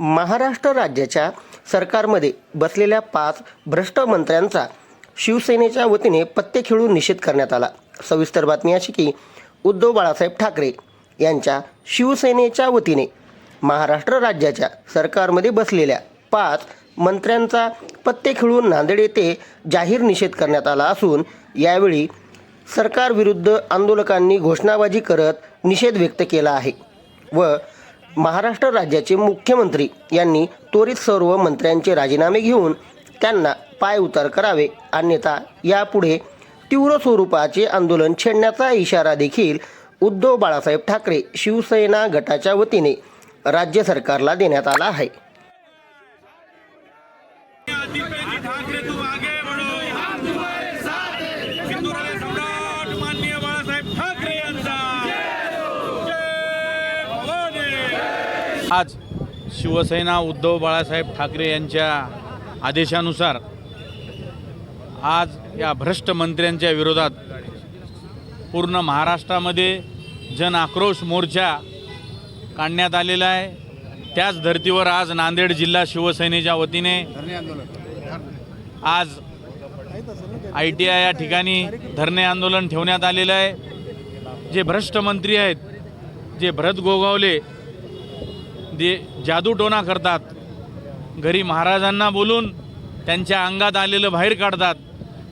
महाराष्ट्र राज्याच्या सरकारमध्ये बसलेल्या पाच भ्रष्ट मंत्र्यांचा शिवसेनेच्या वतीने पत्ते खेळून निषेध करण्यात आला. सविस्तर बातमी अशी की उद्धव बाळासाहेब ठाकरे यांच्या शिवसेनेच्या वतीने महाराष्ट्र राज्याच्या सरकारमध्ये बसलेल्या पाच मंत्र्यांचा पत्ते खेळून नांदेड येथे जाहीर निषेध करण्यात आला असून यावेळी सरकारविरुद्ध आंदोलकांनी घोषणाबाजी करत निषेध व्यक्त केला आहे व महाराष्ट्र राज्याचे मुख्यमंत्री यांनी त्वरित सर्व मंत्र्यांचे राजीनामे घेऊन त्यांना पाय उतार करावे. अन्यथा यापुढे तीव्र स्वरूपाचे आंदोलन छेडण्याचा इशारा देखील उद्धव बाळासाहेब ठाकरे शिवसेना गटाच्या वतीने राज्य सरकारला देण्यात आला आहे. आज शिवसेना उद्धव बाळासाहेब ठाकरे यांच्या आदेशानुसार आज या भ्रष्ट मंत्र्यांच्या विरोधात पूर्ण महाराष्ट्रामध्ये जन आक्रोश मोर्चा काढण्यात आलेला आहे. त्याच धर्तीवर आज नांदेड जिल्हा शिवसेनेच्या वतीने आज आय टी आय या ठिकाणी धरणे आंदोलन ठेवण्यात आलेलं आहे. जे भ्रष्ट मंत्री आहेत जे भरत गोगावले जे जादूटोणा करतात. घरी महाराजांना बोलून त्यांच्या अंगात आलेलं बाहेर काढतात.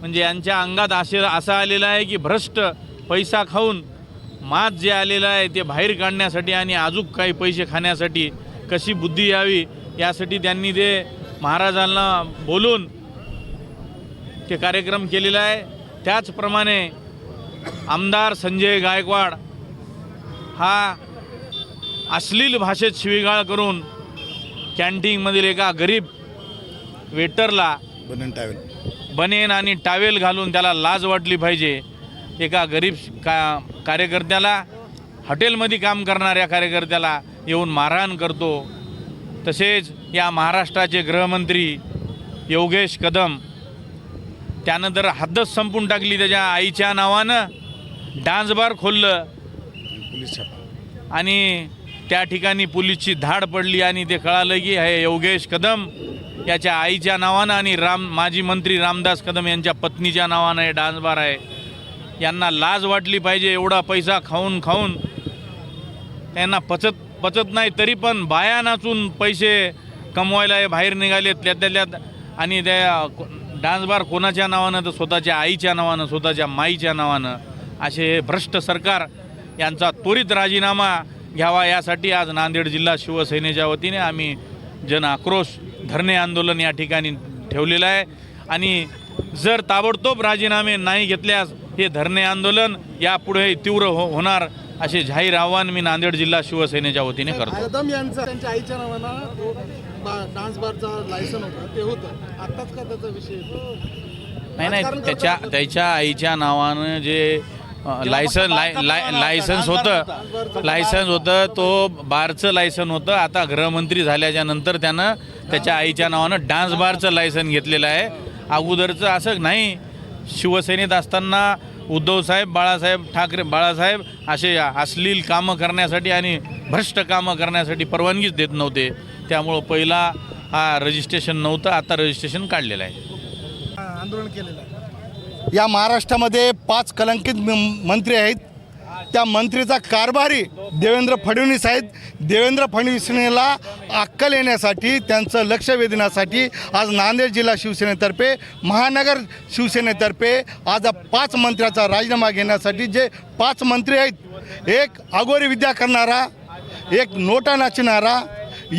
म्हणजे यांच्या अंगात असे असं आलेलं आहे की भ्रष्ट पैसा खाऊन मात जे आलेलं आहे ते बाहेर काढण्यासाठी आणि अजूक काही पैसे खाण्यासाठी कशी बुद्धी यावी यासाठी त्यांनी ते महाराजांना बोलून ते कार्यक्रम केलेला आहे. त्याचप्रमाणे आमदार संजय गायकवाड हा अश्लील भाषेत शिवीगाळ करून कॅन्टीनमधील एका गरीब वेटरला बनन टावेल बनेन आणि टावेल घालून त्याला लाज वाटली पाहिजे. एका गरीब का कार्यकर्त्याला हॉटेलमध्ये काम करणाऱ्या कार्यकर्त्याला येऊन मारहाण करतो. तसेच या महाराष्ट्राचे गृहमंत्री योगेश कदम त्यानं तर हद्दच संपून टाकली त्याच्या आईच्या नावानं. डान्स बार खोललं. आणि त्या ठिकाणी पोलीसची धाड पडली आणि ते कळालं की हे योगेश कदम याच्या आईच्या नावानं आणि राम माजी मंत्री रामदास कदम यांच्या पत्नीच्या नावानं हे डान्स बार आहे. यांना लाज वाटली पाहिजे एवढा पैसा खाऊन खाऊन. त्यांना पचत पचत नाही तरी पण बाया नाचून पैसे कमवायला हे बाहेर निघाले त्यातल्या त्यात आणि त्या डान्स बार कोणाच्या नावानं? तर स्वतःच्या आईच्या नावानं स्वतःच्या माईच्या नावानं. असे हे भ्रष्ट सरकार यांचा त्वरित राजीनामा घ्यावा यासाठी आज नांदेड जिल्हा शिवसेनेच्या वतीने आम्ही जन आक्रोश धरणे आंदोलन या ठिकाणी ठेवलेलं आहे. आणि जर ताबडतोब राजीनामे नाही घेतल्यास हे धरणे आंदोलन यापुढे तीव्र हो होणार असे जाहीर आव्हान मी नांदेड जिल्हा शिवसेनेच्या वतीने करतो. कदम यांचा त्यांच्या आईच्या नावानं डान्स बारचा लायसन होतं ते होतं. आत्ताच का त्याचा विषय? नाही नाही त्याच्या त्याच्या आईच्या नावानं जे लायसन लाय लाय लायसन्स होतं. लायसन्स होतं तो बारचं लायसन होतं. आता गृहमंत्री झाल्याच्यानंतर त्यानं त्याच्या आईच्या नावानं डान्स बारचं लायसन घेतलेलं आहे. अगोदरचं असं नाही. शिवसेनेत असताना उद्धवसाहेब बाळासाहेब ठाकरे बाळासाहेब असे अश्लील कामं करण्यासाठी आणि भ्रष्ट कामं करण्यासाठी परवानगीच देत नव्हते. त्यामुळं पहिला हा रजिस्ट्रेशन नव्हतं आता रजिस्ट्रेशन काढलेलं आहे. आंदोलन केलेलं आहे. या महाराष्ट्रामध्ये पाच कलंकित म- मंत्री आहेत. त्या मंत्रीचा कारभारी देवेंद्र फडणवीस आहेत. देवेंद्र फडणवीसला अक्कल येण्यासाठी त्यांचं लक्ष वेधण्यासाठी आज नांदेड जिल्हा शिवसेनेतर्फे महानगर शिवसेनेतर्फे आज पाच मंत्र्याचा राजीनामा घेण्यासाठी जे पाच मंत्री आहेत एक अगोरी विद्या करणारा एक नोटा नाचणारा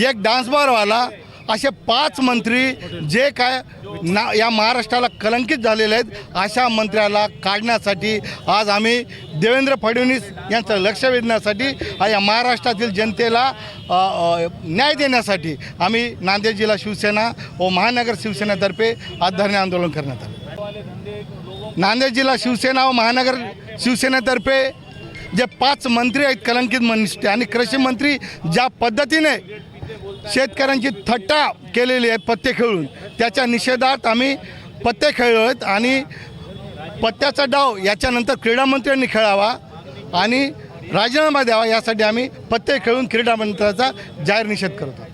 एक डान्सबारवाला असे पाच मंत्री जे काय ना या महाराष्ट्राला कलंकित झालेले आहेत अशा मंत्र्याला काढण्यासाठी आज आम्ही देवेंद्र फडणवीस यांचं लक्ष वेधण्यासाठी या महाराष्ट्रातील जनतेला न्याय देण्यासाठी आम्ही नांदेड जिल्हा शिवसेना व महानगर शिवसेनेतर्फे आज धरणे आंदोलन करण्यात आलं. नांदेड जिल्हा शिवसेना व महानगर शिवसेनेतर्फे जे पाच मंत्री आहेत कलंकित मनुष्य आणि कृषी मंत्री ज्या पद्धतीने शेतकऱ्यांची थट्टा केलेली आहे पत्ते खेळून. त्याच्या निषेधात आम्ही पत्ते खेळलो आहेत आणि पत्त्याचा डाव याच्यानंतर क्रीडामंत्र्यांनी खेळावा आणि राजीनामा द्यावा यासाठी आम्ही पत्ते खेळून क्रीडामंत्र्याचा जाहीर निषेध करतो.